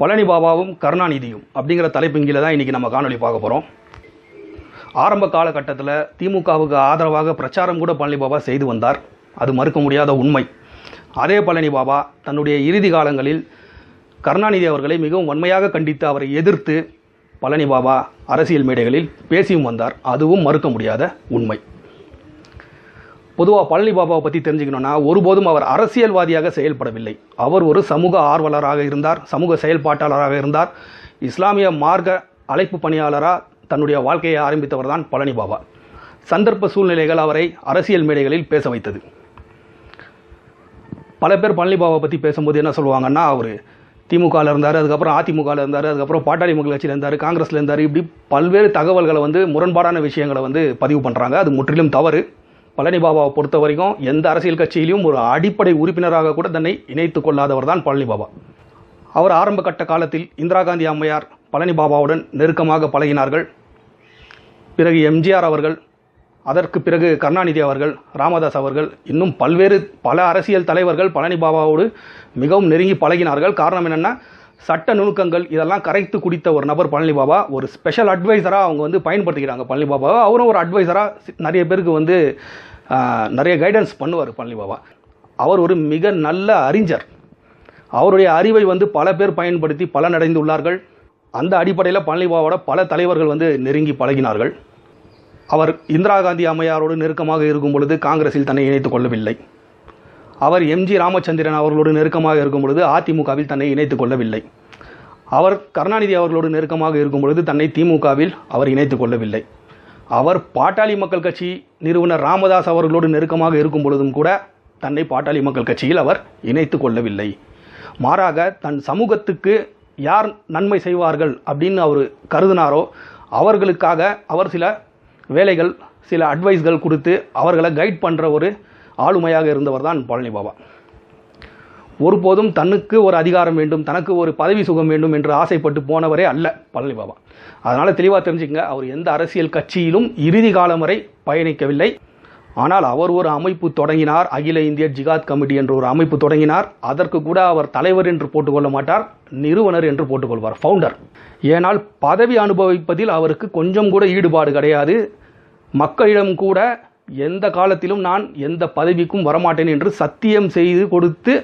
பழனி பாபாவும் கருணாநிதியும் அப்படிங்கிற தலைப்பிங்கில தான் இன்றைக்கி நம்ம காணொலி பார்க்க போகிறோம் ஆரம்ப காலகட்டத்தில் திமுகவுக்கு ஆதரவாக பிரச்சாரம் கூட பழனி பாபா செய்து வந்தார். அது மறுக்க முடியாத உண்மை. அதே பழனி பாபா தன்னுடைய இறுதி காலங்களில் கருணாநிதி அவர்களை மிகவும் வன்மையாக கண்டித்து அவரை எதிர்த்து பழனி பாபா அரசியல் மேடைகளில் பேசியும் வந்தார். அதுவும் மறுக்க முடியாத உண்மை. பொதுவாக பழனி பாபாவை பற்றி தெரிஞ்சுக்கணும்னா ஒருபோதும் அவர் அரசியல்வாதியாக செயல்படவில்லை. அவர் ஒரு சமூக ஆர்வலராக இருந்தார் சமூக செயல்பாட்டாளராக இருந்தார். இஸ்லாமிய மார்க்க அழைப்பு பணியாளராக தன்னுடைய வாழ்க்கையை ஆரம்பித்தவர் தான் பழனி பாபா. சந்தர்ப்ப சூழ்நிலைகள் அவரை அரசியல் மேடைகளில் பேச வைத்தது. பல பேர் பழனி பாபா பற்றி பேசும்போது என்ன சொல்லுவாங்கன்னா அவர் திமுகவில் இருந்தார் அதுக்கப்புறம் அதிமுகவில் இருந்தார் அதுக்கப்புறம் பாட்டாளி மக்கள் கட்சியில் இருந்தார் காங்கிரஸில் இருந்தார் இப்படி பல்வேறு தகவல்களை வந்து முரண்பாடான விஷயங்களை வந்து பதிவு பண்ணுறாங்க அது முற்றிலும் தவறு. பழனி பாபாவை பொறுத்த வரைக்கும் எந்த அரசியல் கட்சியிலும் ஒரு அடிப்படை உறுப்பினராக கூட தன்னை இணைத்து கொள்ளாதவர் தான் பழனி பாபா அவர் ஆரம்ப கட்ட காலத்தில் இந்திரா காந்தி அம்மையார் பழனி பாபாவுடன் நெருக்கமாக பழகினார்கள். பிறகு எம்ஜிஆர் அவர்கள் அதற்கு பிறகு கருணாநிதி அவர்கள் ராமதாஸ் அவர்கள் இன்னும் பல்வேறு பல அரசியல் தலைவர்கள் பழனி பாபாவோடு மிகவும் நெருங்கி பழகினார்கள். காரணம் என்னென்னா சட்ட நுணுக்கங்கள் இதெல்லாம் கரைத்து குடித்த ஒரு நபர் பழனி பாபா ஒரு ஸ்பெஷல் அட்வைசராக அவங்க வந்து பயன்படுத்திக்கிறாங்க பழனி பாபாவை அவரும் ஒரு அட்வைசராக நிறைய பேருக்கு வந்து நிறைய கைடன்ஸ் பண்ணுவார் பழனி பாபா. அவர் ஒரு மிக நல்ல அறிஞர். அவருடைய அறிவை வந்து பல பேர் பயன்படுத்தி பலனடைந்துள்ளார்கள். அந்த அடிப்படையில் பழனி பாபாவோட பல தலைவர்கள் வந்து நெருங்கி பழகினார்கள். அவர் இந்திரா காந்தி அம்மையாரோடு நெருக்கமாக இருக்கும் பொழுது காங்கிரஸில் தன்னை இணைத்துக் கொள்ளவில்லை. அவர் எம்ஜி ராமச்சந்திரன் அவர்களோடு நெருக்கமாக இருக்கும் பொழுது அதிமுகவில் தன்னை இணைத்துக் கொள்ளவில்லை. அவர் கருணாநிதி அவர்களோடு நெருக்கமாக இருக்கும் பொழுது தன்னை திமுகவில் அவர் இணைத்துக் கொள்ளவில்லை. அவர் பாட்டாளி மக்கள் கட்சி நிறுவனர் ராமதாஸ் அவர்களோடு நெருக்கமாக இருக்கும் பொழுதும் கூட தன்னை பாட்டாளி மக்கள் கட்சியில் அவர் இணைத்து கொள்ளவில்லை. மாறாக தன் சமூகத்துக்கு யார் நன்மை செய்வார்கள் அப்படின்னு அவர் கருதினாரோ அவர்களுக்காக அவர் சில வேலைகள் சில அட்வைஸ்கள் கொடுத்து அவர்களை கைட் பண்ணுற ஒரு ஆளுமையாக இருந்தவர் தான் பழனி பாபா. ஒருபோதும் தன்னுக்கு ஒரு அதிகாரம் வேண்டும் தனக்கு ஒரு பதவி சுகம் வேண்டும் என்று ஆசைப்பட்டு போனவரே அல்ல பழனி பாபா. அதனால் தெளிவாக தெரிஞ்சுக்கங்க அவர் எந்த அரசியல் கட்சியிலும் இறுதி காலம் வரை பயணிக்கவில்லை. ஆனால் அவர் ஒரு அமைப்பு தொடங்கினார் அகில இந்திய ஜிகாத் கமிட்டி என்ற ஒரு அமைப்பு தொடங்கினார். அதற்கு கூட அவர் தலைவர் என்று போட்டுக்கொள்ள மாட்டார் நிறுவனர் என்று போட்டுக்கொள்வார் ஃபவுண்டர் ஏனால் பதவி அனுபவிப்பதில் அவருக்கு கொஞ்சம் கூட ஈடுபாடு கிடையாது. மக்களிடம் கூட எந்த காலத்திலும் நான் எந்த பதவிக்கும் வரமாட்டேன் என்று சத்தியம் செய்து கொடுத்து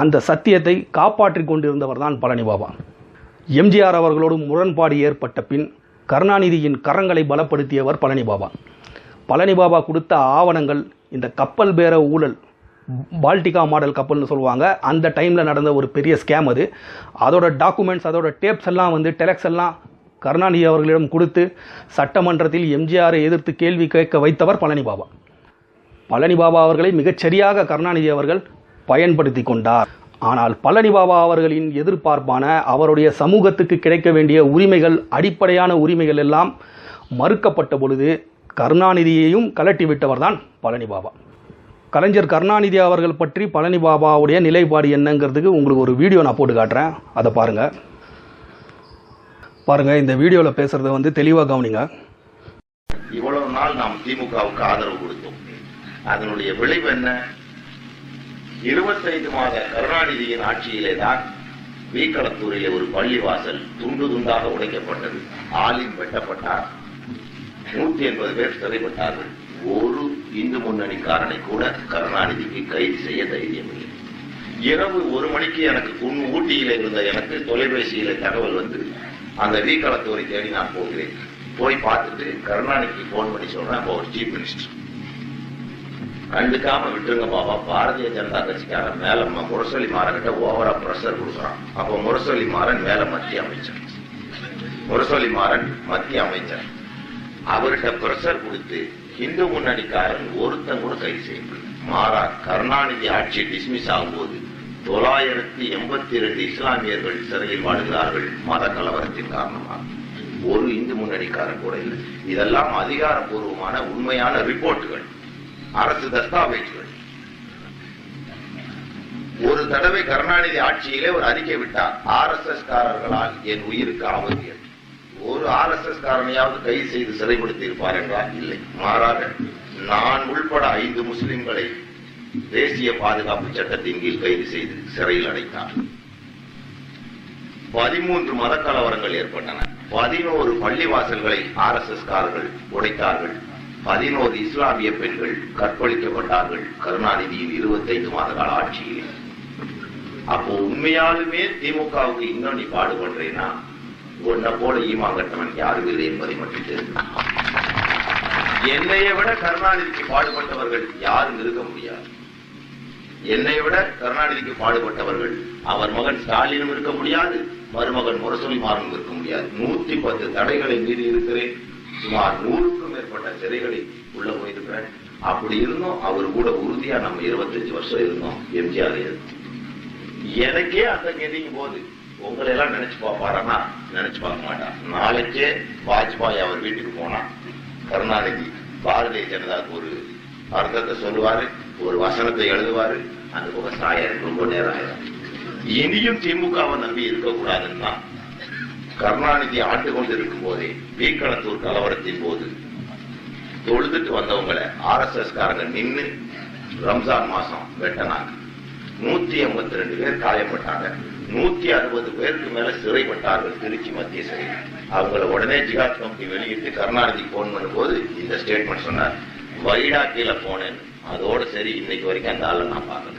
அந்த சத்தியத்தை காப்பாற்றிக் கொண்டிருந்தவர் தான் பழனி பாபா. எம்ஜிஆர் அவர்களோடு முரண்பாடு ஏற்பட்ட பின் கருணாநிதியின் கரங்களை பலப்படுத்தியவர் பழனி பாபா. பழனி பாபா கொடுத்த ஆவணங்கள் இந்த கப்பல் பேர ஊழல் பால்டிகா மாடல் கப்பல்னு சொல்லுவாங்க அந்த டைமில் நடந்த ஒரு பெரிய ஸ்கேம் அது. அதோட டாக்குமெண்ட்ஸ் அதோட டேப்ஸ் எல்லாம் வந்து டெலக்ஸ் எல்லாம் கருணாநிதி அவர்களிடம் கொடுத்து சட்டமன்றத்தில் எம்ஜிஆரை எதிர்த்து கேள்வி கேட்க வைத்தவர் பழனி பாபா. பழனி பாபா அவர்களை மிகச்சரியாக கருணாநிதி அவர்கள் பயன்படுத்தி கொண்டார். ஆனால் பழனி பாபா அவர்களின் எதிர்பார்ப்பான அவருடைய சமூகத்துக்கு கிடைக்க வேண்டிய உரிமைகள் அடிப்படையான உரிமைகள் எல்லாம் மறுக்கப்பட்ட பொழுது கருணாநிதியையும் கலட்டி விட்டவர் தான் பழனி பாபா. கலைஞர் கருணாநிதி அவர்கள் பற்றி பழனி பாபாவுடைய நிலைப்பாடு என்னங்கிறதுக்கு உங்களுக்கு ஒரு வீடியோ நான் போட்டு காட்டுறேன். அதை பாருங்கள் பாருங்கள் இந்த வீடியோவில் பேசுகிறத வந்து தெளிவாக கவனிங்க. இவ்வளவு நாள் நாம் திமுகவுக்கு ஆதரவு கொடுத்தோம். அதனுடைய விளைவு என்ன? இருபத்தைந்து மாத கருணாநிதியின் ஆட்சியிலே தான் வீக்களத்தூரிலே ஒரு பள்ளிவாசல் துண்டு துண்டாக உடைக்கப்பட்டது. ஆலிம் வெட்டப்பட்டார். நூத்தி எண்பது பேர் சிறைப்பட்டார்கள். ஒரு இந்து முன்னணிக்காரனை கூட கருணாநிதிக்கு கைது செய்ய தைரியம் இல்லை இரவு ஒரு மணிக்கு எனக்கு உன் ஊட்டியில இருந்த எனக்கு தொலைபேசியில தகவல் வந்து அந்த வீக்களத்தூரை தேடி நான் போகிறேன். போய் பார்த்துட்டு கருணாநிதிக்கு போன் பண்ணி சொல்றேன் அப்போ ஒரு சீஃப் மினிஸ்டர் கண்டுக்காம விட்டுருங்க பாபா பாரதிய ஜனதா கட்சிக்காரன் மேல முரசொலி மாறன் ஓவரா பிரஷர் கொடுக்குறான். அப்போ முரசொலி மாறன் மேல மத்திய அமைச்சர். முரசொலி மாறன் மத்திய அமைச்சர். அவர்கிட்ட பிரஷர் கொடுத்து இந்து முன்னணிக்காரன் ஒருத்தன் கூட கைது செய்யப்படல மாறா கருணாநிதி ஆட்சி டிஸ்மிஸ் ஆகும்போது தொள்ளாயிரத்தி எண்பத்தி இரண்டு இஸ்லாமியர்கள் சிறையில் வாடுகிறார்கள் மத கலவரத்தின் காரணமாக. ஒரு இந்து முன்னணிக்காரன் கூட இல்லை. இதெல்லாம் அதிகாரப்பூர்வமான உண்மையான ரிப்போர்ட்டுகள் அரசு தஸ்தாவேஜுகள் ஒரு தடவை கருணாநிதி ஆட்சியிலே ஒரு அறிக்கை விட்டார். ஆர் எஸ் எஸ் காரர்களால் என் உயிருக்கு ஆபத்து ஒரு ஆர் எஸ் எஸ் காரனையாவது கைது செய்து சிறைப்படுத்தி இருப்பார் என்றால் இல்லை. மாறாக நான் உள்பட ஐந்து முஸ்லிம்களை தேசிய பாதுகாப்பு சட்டத்தின் கீழ் கைது செய்து சிறையில் அடைத்தார். பதிமூன்று மத கலவரங்கள் ஏற்பட்டன. பதினோரு பள்ளிவாசல்களை ஆர் எஸ் எஸ் காரர்கள் உடைத்தார்கள். பதினோரு இஸ்லாமிய பெண்கள் கற்பழிக்கப்பட்டார்கள் கருணாநிதியின் இருபத்தைந்து மாத கால ஆட்சியில். அப்போ உண்மையாலுமே திமுகவுக்கு இன்னும் நீ பாடுபடுறேன்னா உன்னை போல ஈமாங்கட்டவன் யாரும் இல்லை என்பதை மட்டும் என்னையை என்னைய விட கருணாநிதிக்கு பாடுபட்டவர்கள் யாரும் இருக்க முடியாது. என்னை விட கருணாநிதிக்கு பாடுபட்டவர்கள் அவர் மகன் ஸ்டாலினும் இருக்க முடியாது மருமகன் முரசொலிமாரனும் இருக்க முடியாது. நூத்தி பத்து தடைகளை மீறி இருக்கிறேன். சுமார் நூறுக்கும் மேற்பட்ட சிறைகளை உள்ள போயிருக்கிறேன் அப்படி இருந்தும். அவர் கூட உறுதியா நம்ம இருபத்தஞ்சு வருஷம் இருந்தோம். எம்ஜிஆர் எனக்கே அந்த கெதிக்கும் போது உங்களை எல்லாம் நினைச்சு பாப்பாரா நினைச்சு பார்க்க மாட்டான். நாளைக்கே வாஜ்பாய் அவர் வீட்டுக்கு போனா கருணாநிதி பாரதிய ஜனதாவுக்கு ஒரு அர்த்தத்தை சொல்லுவாரு ஒரு வசனத்தை எழுதுவாரு. அந்த பக்கம் சாயம் ரொம்ப நேரம் ஆயிடும் இனியும் திமுகவை நம்பி இருக்கக்கூடாதுன்னு தான் கருணாநிதி ஆண்டு கொண்டிருக்கும் போதே வீக்கணத்தூர் கலவரத்தின் போது தொழுதுட்டு வந்தவங்களை ஆர் எஸ் எஸ் காரங்க நின்னு ரம்ஜான் மாசம் வெட்டினாங்க. நூத்தி எண்பத்தி ரெண்டு பேர் காயப்பட்டாங்க. நூத்தி அறுபது பேருக்கு மேல சிறைப்பட்டார்கள் திருச்சி மத்திய சிறை. அவங்கள உடனே ஜிகாத் கமிட்டி வெளியிட்டு கருணாநிதி போன் பண்ணும்போது இந்த ஸ்டேட்மெண்ட் சொன்னார். வைடா கீழே போனேன். அதோட சரி இன்னைக்கு வரைக்கும் அந்த ஆளை நான் பார்க்கல.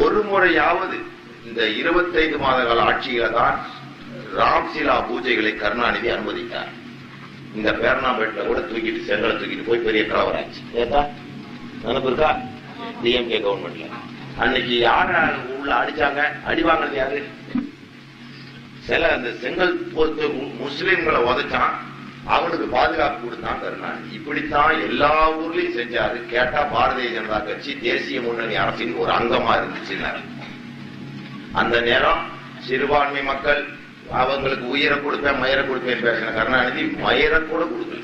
ஒரு முறையாவது இந்த இருபத்தைந்து மாத கால ஆட்சியில தான் ராம்சிலா பூஜைகளை கருணாநிதி அனுமதித்தார். இந்த பேரணாம்பேட்டில கூட தூக்கிட்டு செங்கலை தூக்கிட்டு போய் பெரிய கலவராச்சு. ஏதா நினப்பு இருக்கா? டிஎம்கே கவர்மெண்ட்ல அன்னைக்கு யார உள்ள அடிச்சாங்க? அடி வாங்கினது யாரு? சில அந்த செங்கல் பொறுத்து முஸ்லிம்களை உதைச்சான். அவனுக்கு பாதுகாப்பு கொடுத்தான் கருணாநிதி. இப்படித்தான் எல்லா ஊர்லயும் செஞ்சாரு. கேட்டா பாரதிய ஜனதா கட்சி தேசிய முன்னணி அரசின் ஒரு அங்கமா இருந்துச்சுன்னாரு. அந்த நேரம் சிறுபான்மை மக்கள் அவங்களுக்கு உயிரை கொடுப்பேன் மயிரை கொடுப்பேன் பேசின கருணாநிதி மயிரை கூட கொடுக்கல.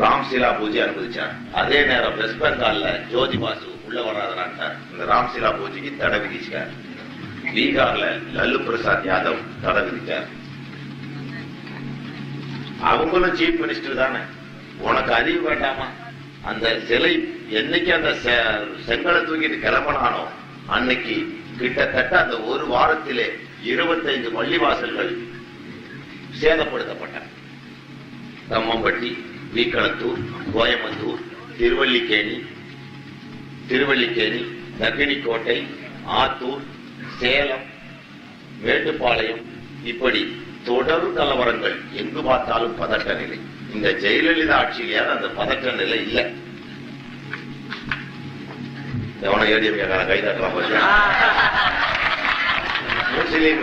ராம்சீலா பூஜை அனுமதிச்சார். அதே நேரம் வெஸ்ட் பெங்கால்ல ஜோதி பாசு உள்ள வராதனாட்டார் இந்த ராம்சீலா பூஜைக்கு தடை விதிச்சார். பீகார்ல லல்லு பிரசாத் யாதவ் தடை விதிச்சார். அவங்களும் சீஃப் மினிஸ்டர் தானே. உனக்கு அறிவு வேண்டாமா? அந்த சிலை என்னைக்கு அந்த செ- செங்கலை தூக்கிட்டு கிளம்பனானோ அன்னைக்கு கிட்டத்தட்ட அந்த ஒரு வாரத்திலே இருபத்தைந்து பள்ளிவாசல்கள் சேதப்படுத்தப்பட்டன. தம்மம்பட்டி வீக்களத்தூர் கோயம்புத்தூர் திருவல்லிக்கேணி திருவல்லிக்கேணி நகினிக்கோட்டை ஆத்தூர் சேலம் மேட்டுப்பாளையம் இப்படி தொடர் கலவரங்கள் எங்கு பார்த்தாலும் பதட்ட நிலை. இந்த ஜெயலலிதா ஆட்சியிலேயாவது அந்த பதட்ட நிலை இல்லை. எவனை ஏடிஎம்கார கைதாட்டலாம் பாத்தியா? முஸ்லீம்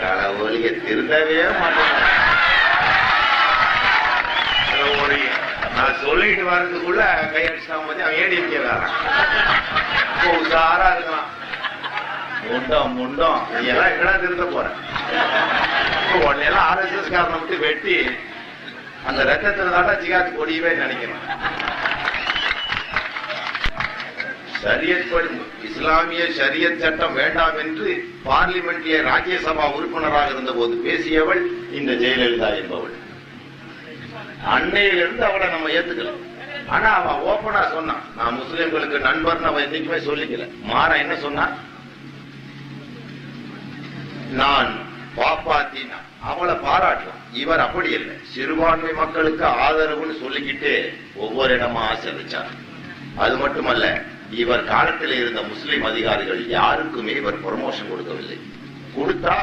கடவுளிய திருந்தவே மாட்டேன் நான் சொல்லிட்டு வர்றதுக்குள்ள கையடிச்சா போது அவன் வேறான் இப்போ உஷாரா இருக்கலாம் முண்டம் முண்டம். நீ எல்லாம் எங்கடா திருந்த போற? இப்போ உன்னையெல்லாம் ஆர்எஸ்எஸ் காரனை விட்டு வெட்டி அந்த ரத்தத்துல தாண்டா ஜிகாத் கொடியவே நினைக்கணும் ஷரியத் படி இஸ்லாமிய ஷரியத் சட்டம் வேண்டாம் என்று பார்லிமெண்ட்ல ராஜ்யசபா உறுப்பினராக இருந்த போது பேசியவள் இந்த ஜெயலலிதா என்பவள். அன்னையிலிருந்து அவளை நம்ம ஏத்துக்கலாம் ஆனா அவன் ஓபனா சொன்னான் நான் முஸ்லிம்களுக்கு நண்பர்னு அவன் என்னைக்குமே சொல்லிக்கல. மாற என்ன சொன்னான் நான் பாப்பாத்தினா. அவளை பாராட்டலாம் இவர் அப்படி இல்லை. சிறுபான்மை மக்களுக்கு ஆதரவுன்னு சொல்லிக்கிட்டு ஒவ்வொரு இடமா ஆசிரிச்சார் அது மட்டுமல்ல இவர் காலத்தில் இருந்த முஸ்லிம் அதிகாரிகள் யாருக்குமே இவர் ப்ரொமோஷன் கொடுக்கவில்லை. கொடுத்தா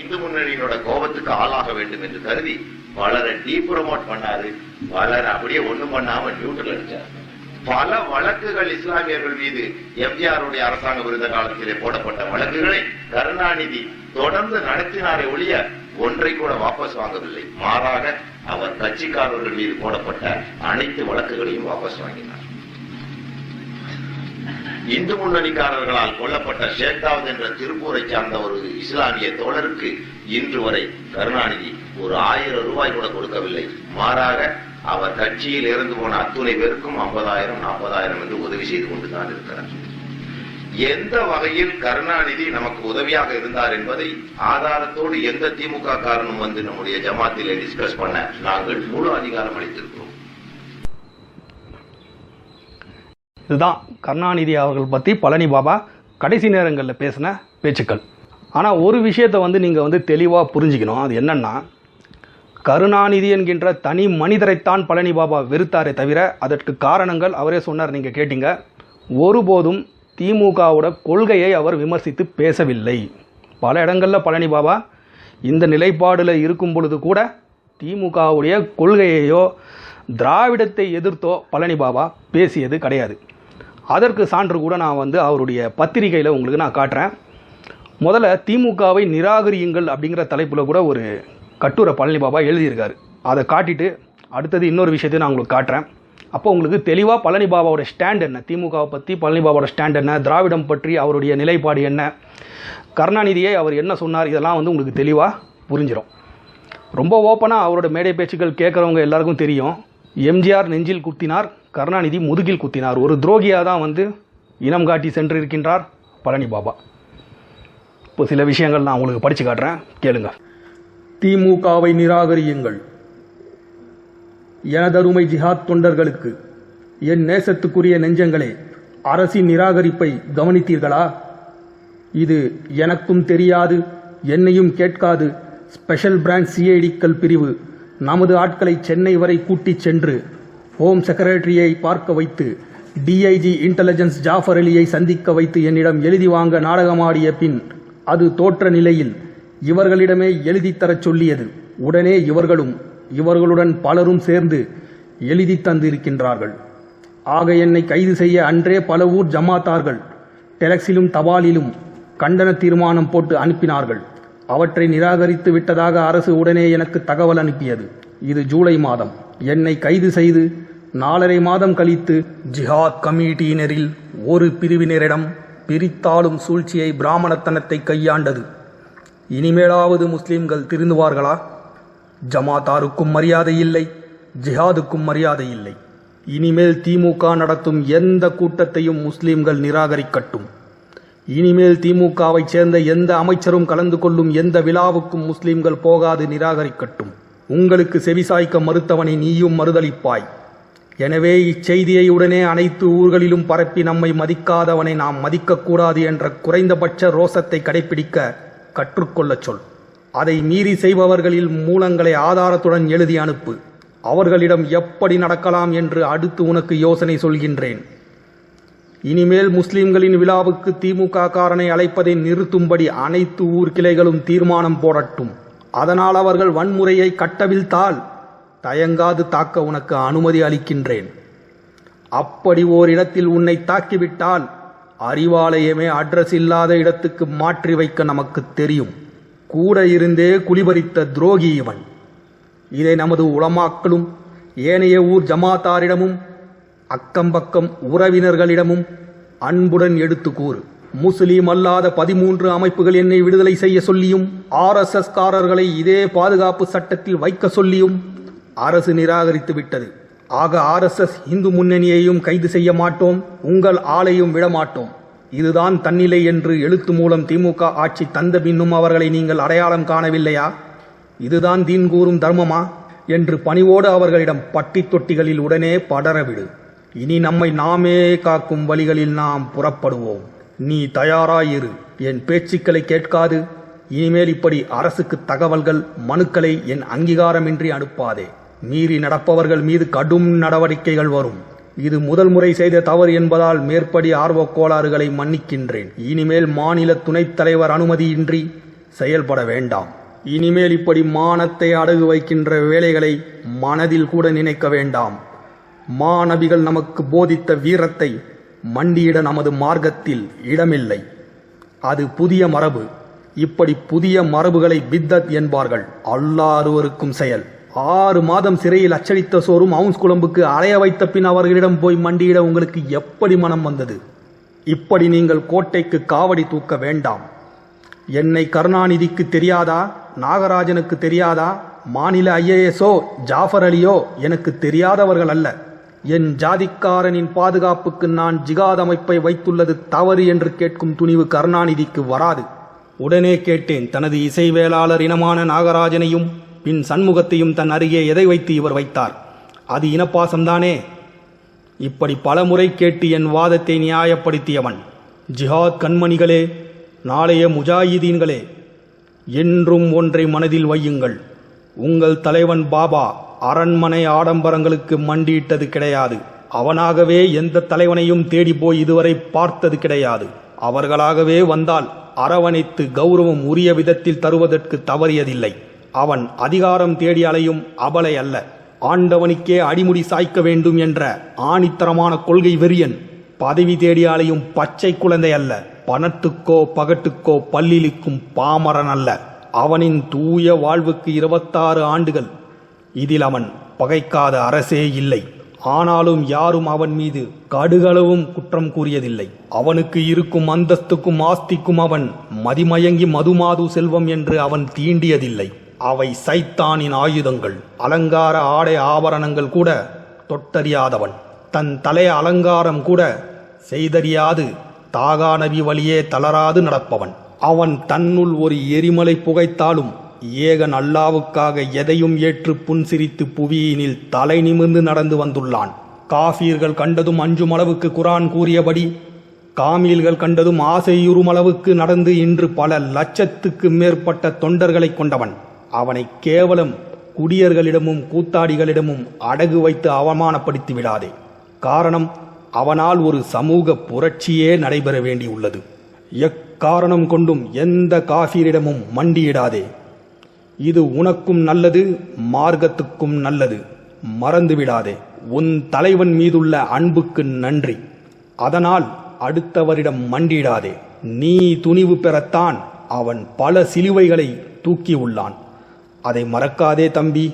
இந்து முன்னணியினோட கோபத்துக்கு ஆளாக வேண்டும் என்று கருதி பலரை டீ ப்ரொமோட் பண்ணாரு. பலரை அப்படியே ஒண்ணும் பண்ணாம நியூட்ரல் அடிச்சார். பல வழக்குகள் இஸ்லாமியர்கள் மீது எம்ஜிஆருடைய அரசாங்கம் இருந்த காலத்திலே போடப்பட்ட வழக்குகளை கருணாநிதி தொடர்ந்து நடத்தினாரே ஒழிய ஒன்றை கூட வாபஸ் வாங்கவில்லை. மாறாக அவர் கட்சிக்காரர்கள் மீது போடப்பட்ட அனைத்து வழக்குகளையும் வாபஸ் வாங்கினார். இந்து முன்னணிக்காரர்களால் கொல்லப்பட்ட ஷேக்தாவத் என்ற திருப்பூரை சார்ந்த ஒரு இஸ்லாமிய தோழருக்கு இன்று வரை கருணாநிதி ஒரு ஆயிரம் ரூபாய் கூட கொடுக்கவில்லை. மாறாக அவர் கட்சியில் இருந்து போன அத்துணை பேருக்கும் ஐம்பதாயிரம் நாற்பதாயிரம் என்று உதவி செய்து கொண்டுதான் இருக்கிறார். எந்த வகையில் கருணாநிதி நமக்கு உதவியாக இருந்தார் என்பதை ஆதாரத்தோடு எந்த திமுக காரனும் வந்து நம்முடைய ஜமாத்திலே டிஸ்கஸ் பண்ண நாங்கள் முழு அதிகாரம் அளித்திருக்கிறோம். இதுதான் கருணாநிதி அவர்கள் பற்றி பழனி பாபா கடைசி நேரங்களில் பேசின பேச்சுக்கள். ஆனால் ஒரு விஷயத்தை வந்து நீங்கள் வந்து தெளிவாக புரிஞ்சுக்கணும். அது என்னன்னா கருணாநிதி என்கின்ற தனி மனிதரைத்தான் பழனி பாபா வெறுத்தாரே தவிர அதற்கு காரணங்கள் அவரே சொன்னார் நீங்கள் கேட்டீங்க. ஒருபோதும் திமுகவோட கொள்கையை அவர் விமர்சித்து பேசவில்லை. பல இடங்களில் பழனி பாபா இந்த நிலைப்பாடில் இருக்கும் பொழுது கூட திமுகவுடைய கொள்கையையோ திராவிடத்தை எதிர்த்தோ பழனி பாபா பேசியது கிடையாது. அதற்கு சான்று கூட நான் வந்து அவருடைய பத்திரிகையில் உங்களுக்கு நான் காட்டுறேன். முதல்ல திமுகவை நிராகரியுங்கள் அப்படிங்கிற தலைப்பில் கூட ஒரு கட்டுரை பழனி பாபா எழுதியிருக்காரு. அதை காட்டிட்டு அடுத்தது இன்னொரு விஷயத்தையும் நான் உங்களுக்கு காட்டுறேன். அப்போ உங்களுக்கு தெளிவாக பழனி பாபாவோட ஸ்டாண்ட் என்ன? திமுகவை பற்றி பழனி பாபாவோட ஸ்டாண்ட் என்ன? திராவிடம் பற்றி அவருடைய நிலைப்பாடு என்ன? கருணாநிதியை அவர் என்ன சொன்னார்? இதெல்லாம் வந்து உங்களுக்கு தெளிவாக புரிஞ்சிடும் ரொம்ப ஓப்பனாக அவரோட மேடை பேச்சுக்கள் கேட்குறவங்க எல்லாருக்கும் தெரியும். எம்ஜிஆர் நெஞ்சில் குத்தினார் கருணாநிதி முதுகில் குத்தினார். ஒரு துரோகியாக தான் வந்து இனம் காட்டி சென்றிருக்கின்றார் பழனி பாபா. இப்போ சில விஷயங்கள் நான் உங்களுக்கு படித்து காட்டுறேன். கேளுங்கள் திமுகவை நிராகரியுங்கள். எனதருமை ஜிஹாத் தொண்டர்களுக்கு என் நேசத்துக்குரிய நெஞ்சங்களே அரசின் நிராகரிப்பை கவனித்தீர்களா? இது எனக்கும் தெரியாது என்னையும் கேட்காது. ஸ்பெஷல் பிரான்ச் சிஐடிக்கள் பிரிவு நமது ஆட்களை சென்னை வரை கூட்டிச் சென்று ஹோம் செக்ரட்டரியை பார்க்க வைத்து டிஐஜி இன்டெலிஜென்ஸ் ஜாஃபர் அலியை சந்திக்க வைத்து என்னிடம் எழுதி வாங்க நாடகமாடிய பின் அது தோற்ற நிலையில் இவர்களிடமே எழுதி தரச் சொல்லியது. உடனே இவர்களும் இவர்களுடன் பலரும் சேர்ந்து எழுதி தந்திருக்கின்றார்கள். ஆக என்னை கைது செய்ய அன்றே பல ஊர் ஜமாத்தார்கள் டெலக்ஸிலும் தபாலிலும் கண்டன தீர்மானம் போட்டு அனுப்பினார்கள். அவற்றை நிராகரித்து விட்டதாக அரசு உடனே எனக்கு தகவல் அனுப்பியது. இது ஜூலை மாதம். என்னை கைது செய்து நாலரை மாதம் கழித்து ஜிஹாத் கமிட்டியினரில் ஒரு பிரிவினரிடம் பிரித்தாளும் சூழ்ச்சியை பிராமணத்தனத்தை கையாண்டது. இனிமேலாவது முஸ்லிம்கள் திருந்துவார்களா? ஜமாத்தாருக்கும் மரியாதை இல்லை ஜிஹாதுக்கும் மரியாதை இல்லை. இனிமேல் திமுக நடத்தும் எந்த கூட்டத்தையும் முஸ்லிம்கள் நிராகரிக்கட்டும். இனிமேல் திமுகவைச் சேர்ந்த எந்த அமைச்சரும் கலந்து கொள்ளும் எந்த விழாவுக்கும் முஸ்லிம்கள் போகாது நிராகரிக்கட்டும். உங்களுக்கு செவிசாய்க்க மறுத்தவனை நீயும் மறுதளிப்பாய். எனவே இச்செய்தியை உடனே அனைத்து ஊர்களிலும் பரப்பி நம்மை மதிக்காதவனை நாம் மதிக்கக்கூடாது என்ற குறைந்தபட்ச ரோசத்தை கடைபிடிக்க கற்றுக்கொள்ளச் சொல் அதை மீறி செய்பவர்களில் மூலங்களை ஆதாரத்துடன் எழுதி அனுப்பு. அவர்களிடம் எப்படி நடக்கலாம் என்று அடுத்து உனக்கு யோசனை சொல்கின்றேன். இனிமேல் முஸ்லிம்களின் விழாவுக்கு திமுக காரனை அழைப்பதை நிறுத்தும்படி அனைத்து ஊர் கிளைகளும் தீர்மானம் போடட்டும். அதனால் அவர்கள் வன்முறையை கட்டவிழ்த்தால் தயங்காது தாக்க உனக்கு அனுமதி அளிக்கின்றேன். அப்படி ஓரிடத்தில் உன்னை தாக்கிவிட்டால் அறிவாலயமே அட்ரஸ் இல்லாத இடத்துக்கு மாற்றி வைக்க நமக்கு தெரியும். கூட இருந்தே குளிபறித்த துரோகி இவன். இதை நமது உளமாக்களும் ஏனைய ஊர் ஜமாத்தாரிடமும் அக்கம்பக்கம் உறவினர்களிடமும் அன்புடன் எடுத்து கூறு. முஸ்லீம் அல்லாத பதிமூன்று அமைப்புகள் என்னை விடுதலை செய்ய சொல்லியும் ஆர்எஸ்எஸ் காரர்களை இதே பாதுகாப்பு சட்டத்தில் வைக்க சொல்லியும் அரசு நிராகரித்து விட்டது. ஆக ஆர்எஸ்எஸ் இந்து முன்னணியையும் கைது செய்ய மாட்டோம் உங்கள் ஆளையும் விடமாட்டோம் இதுதான் தன்னிலை என்று எழுத்து மூலம் திமுக ஆட்சி தந்த பின்னும் அவர்களை நீங்கள் அடையாளம் காணவில்லையா? இதுதான் தீன் கூறும் தர்மமா? என்று பணிவோடு அவர்களிடம் பட்டி தொட்டிகளில் உடனே படரவிடு இனி நம்மை நாமே காக்கும் வழிகளில் நாம் புறப்படுவோம். நீ தயாராயிரு. என் பேச்சுக்களை கேட்காது. இனிமேல் இப்படி அரசுக்கு தகவல்கள் மனுக்களை என் அங்கீகாரமின்றி அனுப்பாதே. மீறி நடப்பவர்கள் மீது கடும் நடவடிக்கைகள் வரும். இது முதல் முறை செய்த தவறு என்பதால் மேற்படி ஆர்வக் கோளாறுகளை மன்னிக்கின்றேன். இனிமேல் மாநில துணைத் தலைவர் அனுமதியின்றி செயல்பட வேண்டாம். இனிமேல் இப்படி மானத்தை அடகு வைக்கின்ற வேலைகளை மனதில் கூட நினைக்க வேண்டாம். மாநபிகள் நமக்கு போதித்த வீரத்தை மண்டியிட நமது மார்க்கத்தில் இடமில்லை. அது புதிய மரபு. இப்படி புதிய மரபுகளை பித்தத் என்பார்கள். அல்லாஹ் அருவருக்கும் செயல். ஆறு மாதம் சிறையில் அச்சடித்த சோறும் அவுன்ஸ் குழம்புக்கு அலைய வைத்த பின் அவர்களிடம் போய் மண்டியிட உங்களுக்கு எப்படி மனம் வந்தது? இப்படி நீங்கள் கோட்டைக்கு காவடி தூக்க வேண்டாம். என்னை கருணாநிதிக்கு தெரியாதா? நாகராஜனுக்கு தெரியாதா? மாநில ஐஏஎஸோ ஜாஃபர் அலியோ எனக்கு தெரியாதவர்கள் அல்ல. என் ஜாதிக்காரனின் பாதுகாப்புக்கு நான் ஜிகாத் அமைப்பை வைத்துள்ளது தவறு என்று கேட்கும் துணிவு கருணாநிதிக்கு வராது. உடனே கேட்டேன் தனது இசைவேளாளர் இனமான நாகராஜனையும் பின் சண்முகத்தையும் தன் அருகே எதை வைத்து இவர் வைத்தார்? அது இனப்பாசம்தானே? இப்படி பலமுறை கேட்டு என் வாதத்தை நியாயப்படுத்தியவன். ஜிஹாத் கண்மணிகளே நாளைய முஜாஹிதீன்களே என்றும் ஒன்றை மனதில் வையுங்கள். உங்கள் தலைவன் பாபா அரண்மனை ஆடம்பரங்களுக்கு மண்டியிட்டது கிடையாது. அவனாகவே எந்த தலைவனையும் தேடி போய் இதுவரை பார்த்தது கிடையாது. அவர்களாகவே வந்தால் அரவணைத்து கௌரவம் உரிய விதத்தில் தருவதற்கு தவறியதில்லை. அவன் அதிகாரம் தேடி அலையும் அபலை அல்ல. ஆண்டவனுக்கே அடிமுடி சாய்க்க வேண்டும் என்ற ஆணித்தரமான கொள்கை வெறியன். பதவி தேடி அலையும் பச்சை குழந்தை அல்ல. பணத்துக்கோ பகட்டுக்கோ பல்லிலிக்கும் பாமரன் அல்ல. அவனின் தூய வாழ்வுக்கு இருபத்தாறு ஆண்டுகள். இதில் அவன் பகைக்காத அரசே இல்லை. ஆனாலும் யாரும் அவன் மீது கடுகளவும் குற்றம் கூறியதில்லை. அவனுக்கு இருக்கும் அந்தஸ்துக்கும் ஆஸ்திக்கும் அவன் மதிமயங்கி மதுமாது செல்வம் என்று அவன் தீண்டியதில்லை. அவை சைத்தானின் ஆயுதங்கள். அலங்கார ஆடை ஆபரணங்கள் கூட தொட்டறியாதவன். தன் தலை அலங்காரம் கூட செய்தறியாது. தாகா நபி வழியே தளராது நடப்பவன். அவன் தன்னுள் ஒரு எரிமலை புகைத்தாலும் ஏகன் அல்லாவுக்காக எதையும் ஏற்று புன்சிரித்து புவியினில் தலை நிமிர்ந்து நடந்து வந்துள்ளான். காஃபீர்கள் கண்டதும் அஞ்சும் அளவுக்கு குரான் கூறியபடி காமீல்கள் கண்டதும் ஆசையுறுமளவுக்கு நடந்து இன்று பல லட்சத்துக்கு மேற்பட்ட தொண்டர்களைக் கொண்டவன். அவனை கேவலம் குடியர்களிடமும் கூத்தாடிகளிடமும் அடகு வைத்து அவமானப்படுத்தி விடாதே. காரணம் அவனால் ஒரு சமூக புரட்சியே நடைபெற வேண்டியுள்ளது. எக்காரணம் கொண்டும் எந்த காஃபீரிடமும் மண்டியிடாதே. இது உனக்கும் நல்லது மார்க்கத்துக்கும் நல்லது. மறந்துவிடாதே உன் தலைவன் மீதுள்ள அன்புக்கு நன்றி. அதனால் அடுத்தவரிடம் மண்டியிடாதே. நீ துணிவு பெறத்தான் அவன் பல சிலுவைகளை தூக்கியுள்ளான் அதை மறக்காதே தம்பி.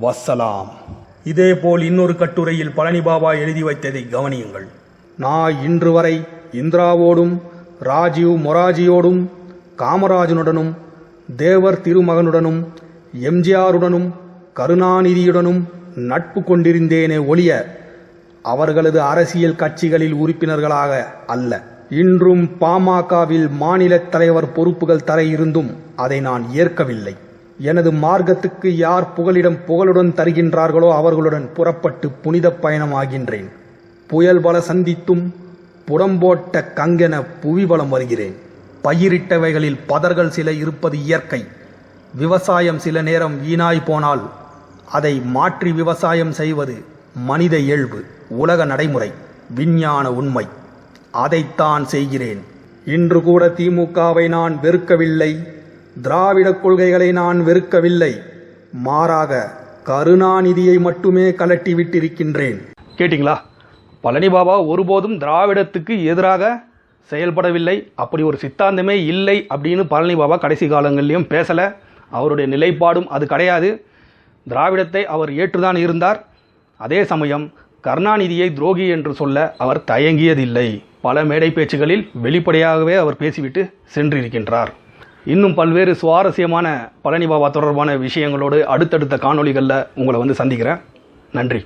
வசலாம் இதேபோல் இன்னொரு கட்டுரையில் பழனி பாபா எழுதி வைத்ததை கவனியுங்கள். நான் இன்று வரை இந்திராவோடும் ராஜீவ் மொராஜியோடும் காமராஜனுடனும் தேவர் திருமகனுடனும் எம்ஜிஆருடனும் கருணாநிதியுடனும் நட்பு கொண்டிருந்தேனே ஒழிய அவர்களது அரசியல் கட்சிகளில் உறுப்பினர்களாக அல்ல. இன்றும் பாமகவில் மாநில தலைவர் பொறுப்புகள் தர இருந்தும் அதை நான் ஏற்கவில்லை. எனது மார்க்கத்துக்கு யார் புகலிடம் புகழுடன் தருகின்றார்களோ அவர்களுடன் புறப்பட்டு புனித பயணமாகின்றேன். புயல் பல சந்தித்தும் புறம்போட்ட கங்கென புவிபலம் வருகிறேன். பயிரிட்டவைகளில் பதர்கள் சில இருப்பது இயற்கை. விவசாயம் சில நேரம் வீணாய் போனால் அதை மாற்றி விவசாயம் செய்வது மனித இயல்பு உலக நடைமுறை விஞ்ஞான உண்மை. அதைத்தான் செய்கிறேன். இன்று கூட திமுகவை நான் வெறுக்கவில்லை. திராவிடக் கொள்கைகளை நான் வெறுக்கவில்லை. மாறாக கருணாநிதியை மட்டுமே கலட்டி விட்டிருக்கின்றேன் கேட்டிங்களா? பழனி பாபா ஒருபோதும் திராவிடத்துக்கு எதிராக செயல்படவில்லை. அப்படி ஒரு சித்தாந்தமே இல்லை அப்படின்னு பழனி பாபா கடைசி காலங்கள்லேயும் பேசலை. அவருடைய நிலைப்பாடும் அது கிடையாது. திராவிடத்தை அவர் ஏற்றுதான் இருந்தார். அதே சமயம் கருணாநிதியை துரோகி என்று சொல்ல அவர் தயங்கியதில்லை. பல மேடை பேச்சுகளில் வெளிப்படையாகவே அவர் பேசிவிட்டு சென்றிருக்கின்றார். இன்னும் பல்வேறு சுவாரஸ்யமான பழனி பாபா தொடர்பான விஷயங்களோடு அடுத்தடுத்த காணொளிகளில் உங்களை வந்து சந்திக்கிறேன். நன்றி.